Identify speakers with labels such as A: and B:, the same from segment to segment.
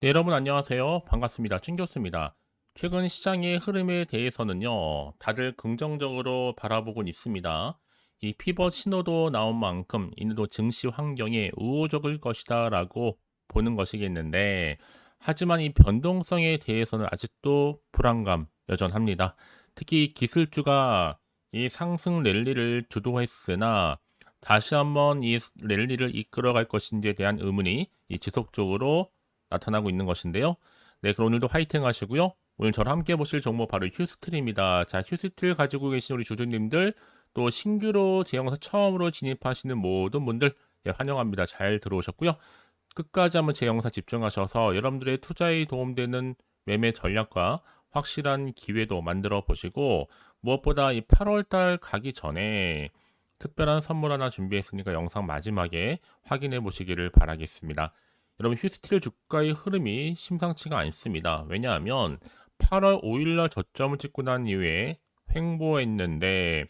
A: 네, 여러분 안녕하세요. 반갑습니다. 춘교수입니다. 최근 시장의 흐름에 대해서는요, 다들 긍정적으로 바라보곤 있습니다. 이 피벗 신호도 나온 만큼 이늘도 증시 환경에 우호적일 것이다 라고 보는 것이겠는데, 하지만 이 변동성에 대해서는 아직도 불안감 여전합니다. 특히 기술주가 이 상승 랠리를 주도했으나 다시 한번 이 랠리를 이끌어갈 것인지에 대한 의문이 이 지속적으로 나타나고 있는 것인데요. 네, 그럼 오늘도 화이팅 하시고요. 오늘 저랑 함께 보실 종목 바로 휴스틸입니다. 자, 휴스틸 가지고 계신 우리 주주님들 또 신규로 제 영상 처음으로 진입하시는 모든 분들 예, 환영합니다. 잘 들어오셨고요. 끝까지 한번 제 영상 집중하셔서 여러분들의 투자에 도움되는 매매 전략과 확실한 기회도 만들어 보시고 무엇보다 이 8월달 가기 전에 특별한 선물 하나 준비했으니까 영상 마지막에 확인해 보시기를 바라겠습니다. 여러분 휴스틸 주가의 흐름이 심상치가 않습니다. 왜냐하면 8월 5일날 저점을 찍고 난 이후에 횡보했는데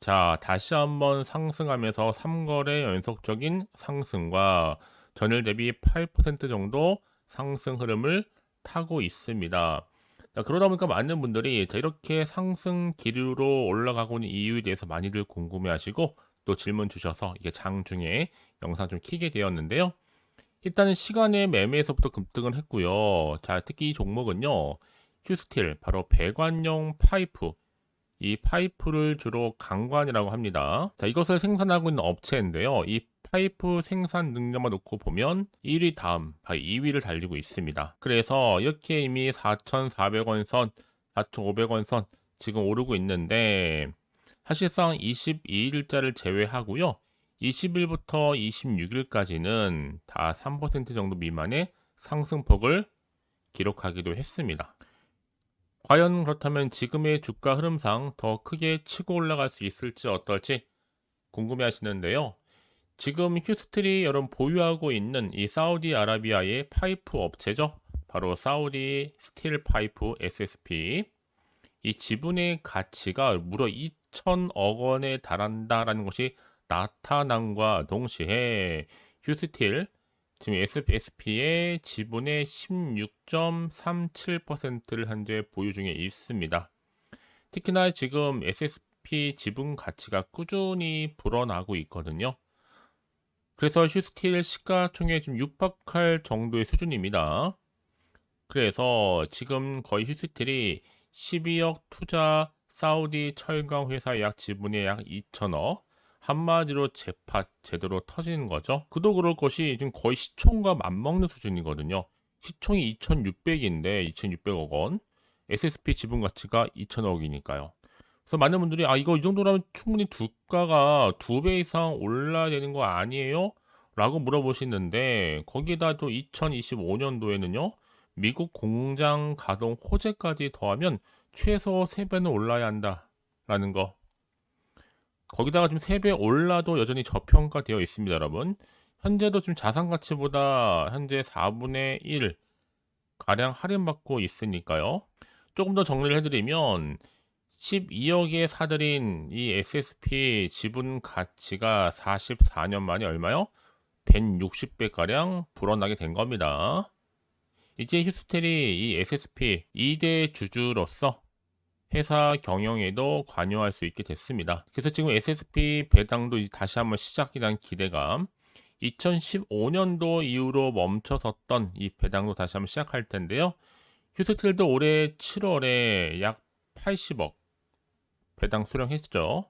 A: 자 다시 한번 상승하면서 3거래 연속적인 상승과 전일 대비 8% 정도 상승 흐름을 타고 있습니다. 자, 그러다 보니까 많은 분들이 자, 이렇게 상승 기류로 올라가고 있는 이유에 대해서 많이들 궁금해 하시고 또 질문 주셔서 이게 장중에 영상 좀 키게 되었는데요. 일단은 시간의 매매에서부터 급등을 했고요. 자, 특히 이 종목은요. 휴스틸, 바로 배관용 파이프. 이 파이프를 주로 강관이라고 합니다. 자, 이것을 생산하고 있는 업체인데요. 이 파이프 생산 능력만 놓고 보면 1위 다음, 2위를 달리고 있습니다. 그래서 이렇게 이미 4,400원 선, 4,500원 선 지금 오르고 있는데 사실상 22일자를 제외하고요. 20일부터 26일까지는 다 3% 정도 미만의 상승폭을 기록하기도 했습니다. 과연 그렇다면 지금의 주가 흐름상 더 크게 치고 올라갈 수 있을지 어떨지 궁금해 하시는데요. 지금 휴스틸이 여러분 보유하고 있는 이 사우디아라비아의 파이프 업체죠. 바로 사우디 스틸 파이프 SSP. 이 지분의 가치가 무려 2천억 원에 달한다라는 것이 나타남과 동시에 휴스틸 지금 SP의 지분의 16.37%를 현재 보유 중에 있습니다. 특히나 지금 SSP 지분 가치가 꾸준히 불어나고 있거든요. 그래서 휴스틸 시가총액 좀 육박할 정도의 수준입니다. 그래서 지금 거의 휴스틸이 12억 투자 사우디 철강 회사 약 지분의 약 2천억 한마디로 재팟 제대로 터지는 거죠. 그도 그럴 것이 지금 거의 시총과 맞먹는 수준이거든요. 시총이 2,600인데 2,600억 원, SSP 지분 가치가 2,000억이니까요. 그래서 많은 분들이 아 이거 이 정도라면 충분히 주가가 두 배 이상 올라야 되는 거 아니에요? 라고 물어보시는데 거기다 또 2025년도에는요 미국 공장 가동 호재까지 더하면 최소 3배는 올라야 한다라는 거 거기다가 좀 3배 올라도 여전히 저평가되어 있습니다, 여러분. 현재도 좀 자산 가치보다 현재 4분의 1 가량 할인받고 있으니까요. 조금 더 정리를 해드리면 12억에 사들인 이 SSP 지분 가치가 44년 만에 얼마요? 160배 가량 불어나게 된 겁니다. 이제 휴스텔이 이 SSP 2대 주주로서 회사 경영에도 관여할 수 있게 됐습니다. 그래서 지금 SSP 배당도 다시 한번 시작이 된 기대감. 2015년도 이후로 멈춰섰던 이 배당도 다시 한번 시작할 텐데요. 휴스틸도 올해 7월에 약 80억 배당 수령했죠.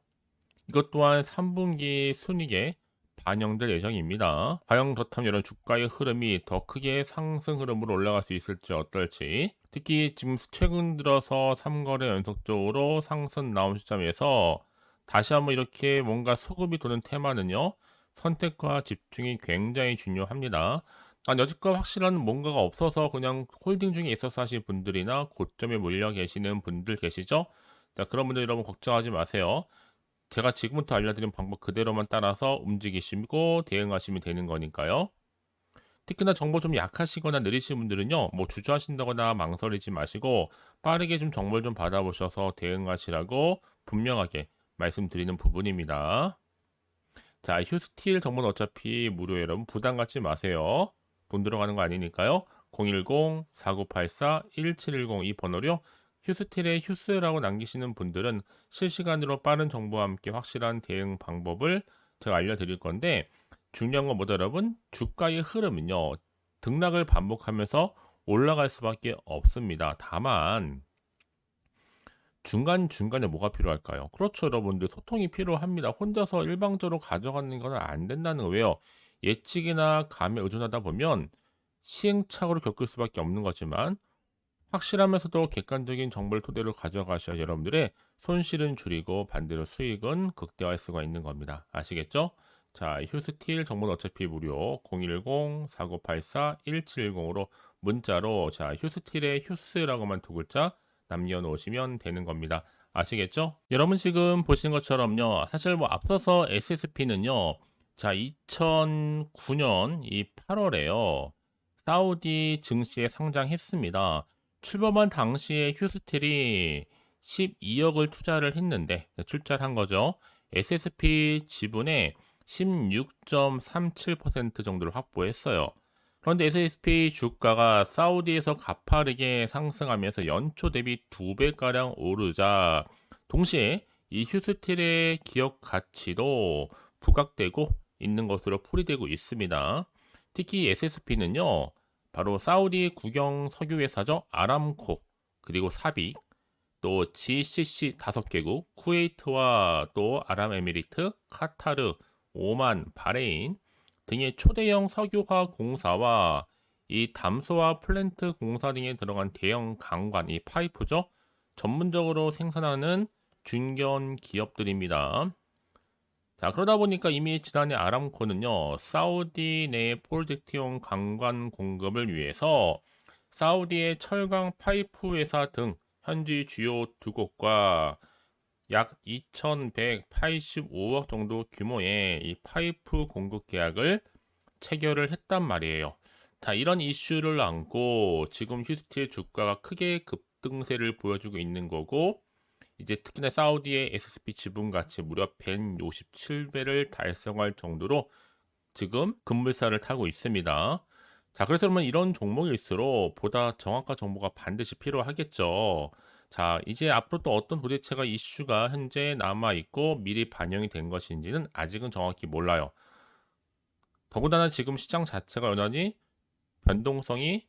A: 이것 또한 3분기 순이익에 반영될 예정입니다. 과연 그렇다면 주가의 흐름이 더 크게 상승 흐름으로 올라갈 수 있을지 어떨지 특히 지금 최근 들어서 3거래 연속적으로 상승 나온 시점에서 다시 한번 이렇게 뭔가 소급이 도는 테마는요. 선택과 집중이 굉장히 중요합니다. 아, 여지껏 확실한 뭔가가 없어서 그냥 홀딩 중에 있어서 하신 분들이나 고점에 몰려 계시는 분들 계시죠? 자, 그런 분들 여러분 걱정하지 마세요. 제가 지금부터 알려드린 방법 그대로만 따라서 움직이시고 대응하시면 되는 거니까요. 특히나 정보 좀 약하시거나 느리신 분들은요, 뭐 주저하신다거나 망설이지 마시고 빠르게 좀 정보를 좀 받아보셔서 대응하시라고 분명하게 말씀드리는 부분입니다. 자, 휴스틸 정보는 어차피 무료예요. 여러분 부담 갖지 마세요. 돈 들어가는 거 아니니까요. 010-4984-1710 이 번호로 휴스틸의 휴스라고 남기시는 분들은 실시간으로 빠른 정보와 함께 확실한 대응 방법을 제가 알려드릴 건데 중요한 건 뭐다 여러분? 주가의 흐름은요. 등락을 반복하면서 올라갈 수밖에 없습니다. 다만 중간중간에 뭐가 필요할까요? 그렇죠, 여러분들. 소통이 필요합니다. 혼자서 일방적으로 가져가는 건 안 된다는 거예요. 예측이나 감에 의존하다 보면 시행착오를 겪을 수밖에 없는 거지만 확실하면서도 객관적인 정보를 토대로 가져가셔야 여러분들의 손실은 줄이고 반대로 수익은 극대화할 수가 있는 겁니다. 아시겠죠? 자, 휴스틸 정보는 어차피 무료 010-4984-1710으로 문자로 자, 휴스틸의 휴스라고만 두 글자 남겨놓으시면 되는 겁니다. 아시겠죠? 여러분 지금 보시는 것처럼요. 사실 뭐 앞서서 SSP는요. 자, 2009년 이 8월에요. 사우디 증시에 상장했습니다. 출범한 당시에 휴스틸이 12억을 투자를 했는데 출자를 한 거죠. SSP 지분의 16.37% 정도를 확보했어요. 그런데 SSP 주가가 사우디에서 가파르게 상승하면서 연초 대비 2배가량 오르자 동시에 이 휴스틸의 기업 가치도 부각되고 있는 것으로 풀이되고 있습니다. 특히 SSP는요, 바로 사우디 국영 석유회사죠. 아람코, 그리고 사빅, 또 GCC 다섯 개국, 쿠웨이트와 또 아랍에미리트, 카타르, 오만, 바레인 등의 초대형 석유화 공사와 이 담소와 플랜트 공사 등에 들어간 대형 강관, 이 파이프죠. 전문적으로 생산하는 중견 기업들입니다. 자, 그러다 보니까 이미 지난해 아람코는요, 사우디 내 프로젝트용 강관 공급을 위해서 사우디의 철강 파이프 회사 등 현지 주요 두 곳과 약 2,185억 정도 규모의 이 파이프 공급 계약을 체결을 했단 말이에요. 자, 이런 이슈를 안고 지금 휴스틸 주가가 크게 급등세를 보여주고 있는 거고, 이제 특히나 사우디의 SSP 지분 가치 무려 157배를 달성할 정도로 지금 급물살을 타고 있습니다. 자, 그래서 그러면 이런 종목일수록 보다 정확한 정보가 반드시 필요하겠죠. 자, 이제 앞으로 또 어떤 도대체가 이슈가 현재 남아있고 미리 반영이 된 것인지는 아직은 정확히 몰라요. 더군다나 지금 시장 자체가 여전히 변동성이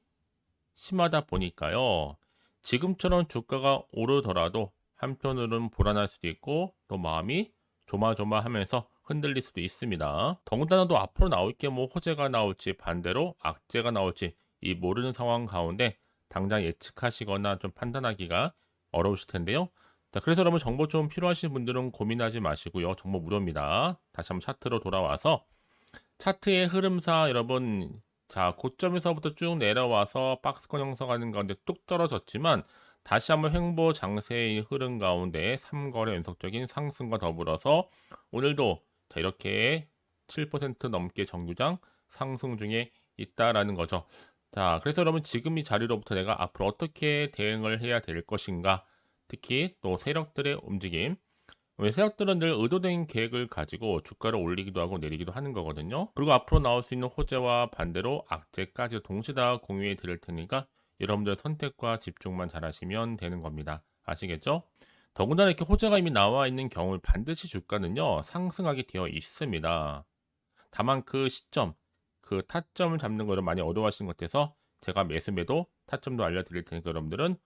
A: 심하다 보니까요. 지금처럼 주가가 오르더라도 한편으로는 불안할 수도 있고 또 마음이 조마조마하면서 흔들릴 수도 있습니다. 더군다나 또 앞으로 나올 게 뭐 호재가 나올지 반대로 악재가 나올지 이 모르는 상황 가운데 당장 예측하시거나 좀 판단하기가 어려우실 텐데요. 자, 그래서 여러분 정보 좀 필요하신 분들은 고민하지 마시고요. 정보 무료입니다. 다시 한번 차트로 돌아와서 차트의 흐름사 여러분 자 고점에서부터 쭉 내려와서 박스권 형성하는 가운데 뚝 떨어졌지만 다시 한번 횡보 장세의 흐름 가운데 3거래 연속적인 상승과 더불어서 오늘도 자 이렇게 7% 넘게 정규장 상승 중에 있다라는 거죠. 자, 그래서 여러분 지금 이 자리로부터 내가 앞으로 어떻게 대응을 해야 될 것인가? 특히 또 세력들의 움직임. 왜 세력들은 늘 의도된 계획을 가지고 주가를 올리기도 하고 내리기도 하는 거거든요. 그리고 앞으로 나올 수 있는 호재와 반대로 악재까지 동시에 다 공유해 드릴 테니까 여러분들 선택과 집중만 잘 하시면 되는 겁니다. 아시겠죠? 더군다나 이렇게 호재가 이미 나와 있는 경우 반드시 주가는요 상승하게 되어 있습니다. 다만 그 시점, 그 타점을 잡는 거를 많이 어려워하시는 것 같아서 제가 매수매도 타점도 알려드릴 테니까 여러분들은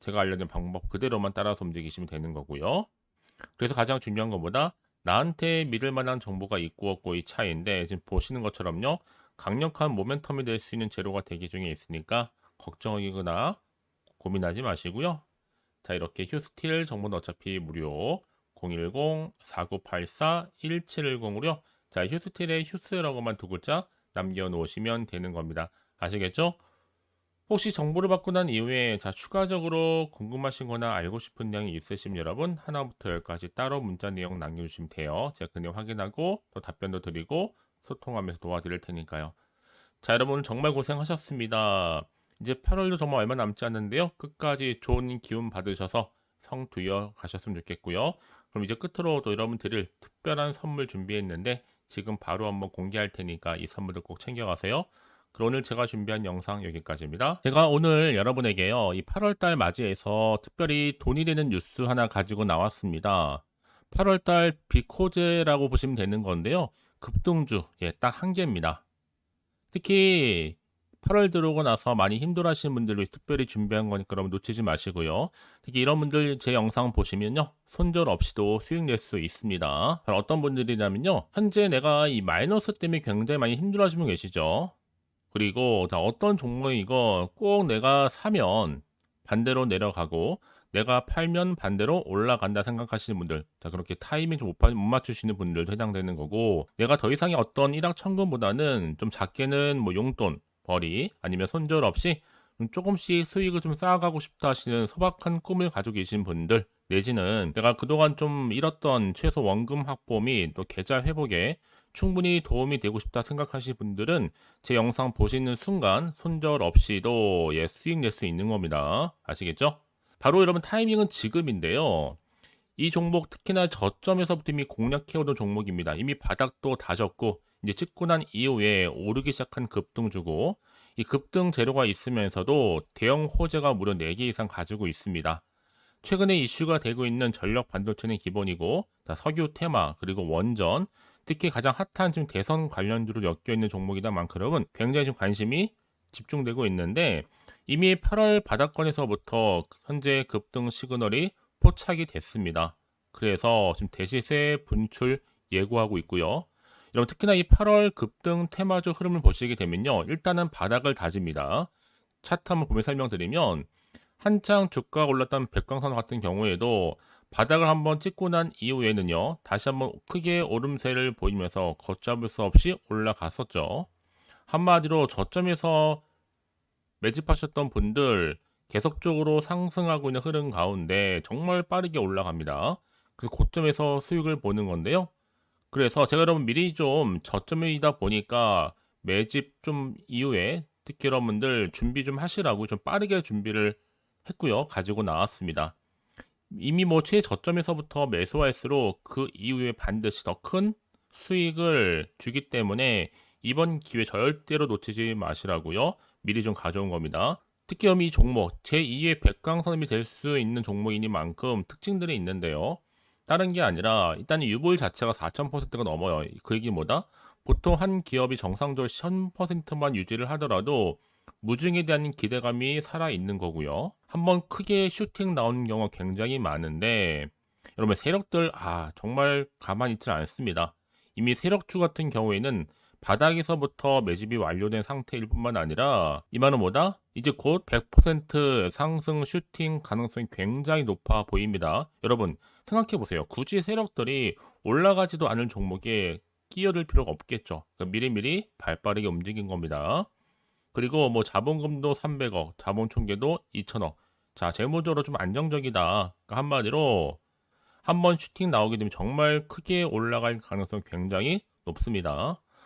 A: 제가 알려드린 방법 그대로만 따라서 움직이시면 되는 거고요. 그래서 가장 중요한 것보다 나한테 믿을 만한 정보가 있고 없고 이 차이인데 지금 보시는 것처럼요. 강력한 모멘텀이 될 수 있는 재료가 대기 중에 있으니까 걱정하거나 고민하지 마시고요. 자 이렇게 휴스틸 정보는 어차피 무료 010-4984-1710으로 자 휴스틸의 휴스라고만 두 글자 남겨놓으시면 되는 겁니다. 아시겠죠? 혹시 정보를 받고 난 이후에 자 추가적으로 궁금하신 거나 알고 싶은 내용이 있으시면 여러분 하나부터 열까지 따로 문자 내용 남겨주시면 돼요. 제가 그 내용 확인하고 또 답변도 드리고 소통하면서 도와드릴 테니까요. 자 여러분 정말 고생하셨습니다. 이제 8월도 정말 얼마 남지 않는데요. 끝까지 좋은 기운 받으셔서 성투여 가셨으면 좋겠고요. 그럼 이제 끝으로 또 여러분 드릴 특별한 선물 준비했는데 지금 바로 한번 공개할 테니까 이 선물도 꼭 챙겨가세요. 그럼 오늘 제가 준비한 영상 여기까지입니다. 제가 오늘 여러분에게요, 이 8월달 맞이해서 특별히 돈이 되는 뉴스 하나 가지고 나왔습니다. 8월달 비코제라고 보시면 되는 건데요. 급등주, 예, 딱 한 개입니다. 특히 8월 들어오고 나서 많이 힘들어하시는 분들 위해 특별히 준비한 거니까 여러분 놓치지 마시고요. 특히 이런 분들 제 영상 보시면요. 손절 없이도 수익 낼 수 있습니다. 어떤 분들이냐면요. 현재 내가 이 마이너스 때문에 굉장히 많이 힘들어하시는 분 계시죠. 그리고 자, 어떤 종목이고 꼭 내가 사면 반대로 내려가고 내가 팔면 반대로 올라간다 생각하시는 분들 자 그렇게 타이밍 좀못 맞추시는 분들도 해당되는 거고 내가 더 이상의 어떤 일확천금보다는 좀 작게는 뭐 용돈 벌이 아니면 손절 없이 좀 조금씩 수익을 좀 쌓아가고 싶다 하시는 소박한 꿈을 가지고 계신 분들 내지는 내가 그동안 좀 잃었던 최소 원금 확보 및 또 계좌 회복에 충분히 도움이 되고 싶다 생각하시는 분들은 제 영상 보시는 순간 손절 없이도 예, 수익 낼 수 있는 겁니다. 아시겠죠? 바로 여러분 타이밍은 지금인데요. 이 종목 특히나 저점에서부터 이미 공략해오던 종목입니다. 이미 바닥도 다졌고 이제 찍고 난 이후에 오르기 시작한 급등주고 이 급등 재료가 있으면서도 대형 호재가 무려 4개 이상 가지고 있습니다. 최근에 이슈가 되고 있는 전력 반도체는 기본이고 석유 테마 그리고 원전 특히 가장 핫한 지금 대선 관련주로 엮여 있는 종목이다 만큼 굉장히 좀 관심이 집중되고 있는데 이미 8월 바닥권에서부터 현재 급등 시그널이 포착이 됐습니다. 그래서 지금 대시세 분출 예고하고 있고요. 여러분 특히나 이 8월 급등 테마주 흐름을 보시게 되면요. 일단은 바닥을 다집니다. 차트 한번 보면 설명드리면 한창 주가가 올랐던 백광선 같은 경우에도 바닥을 한번 찍고 난 이후에는요. 다시 한번 크게 오름세를 보이면서 걷잡을 수 없이 올라갔었죠. 한마디로 저점에서 매집하셨던 분들 계속적으로 상승하고 있는 흐름 가운데 정말 빠르게 올라갑니다. 그래서 고점에서 수익을 보는 건데요. 그래서 제가 여러분 미리 좀 저점이다 보니까 매집 좀 이후에 특히 여러분들 준비 좀 하시라고 좀 빠르게 준비를 했고요. 가지고 나왔습니다. 이미 뭐 최저점에서부터 매수할수록 그 이후에 반드시 더 큰 수익을 주기 때문에 이번 기회 절대로 놓치지 마시라고요. 미리 좀 가져온 겁니다. 특히 이 종목 제2의 백강선임이 될 수 있는 종목이니만큼 특징들이 있는데요. 다른 게 아니라 일단 유볼 자체가 4,000%가 넘어요. 그 얘기 뭐다? 보통 한 기업이 정상적으로 1000%만 유지를 하더라도 무중에 대한 기대감이 살아 있는 거고요. 한번 크게 슈팅 나오는 경우가 굉장히 많은데 여러분 세력들 아 정말 가만히 있지 않습니다. 이미 세력주 같은 경우에는 바닥에서부터 매집이 완료된 상태일 뿐만 아니라 이만은 뭐다? 이제 곧 100% 상승 슈팅 가능성이 굉장히 높아 보입니다. 여러분 생각해 보세요. 굳이 세력들이 올라가지도 않을 종목에 끼어들 필요가 없겠죠. 그러니까 미리미리 발빠르게 움직인 겁니다. 그리고 뭐 자본금도 300억, 자본 총계도 2천억. 자, 재무적으로 좀 안정적이다. 그러니까 한마디로 한번 슈팅 나오게 되면 정말 크게 올라갈 가능성이 굉장히 높습니다.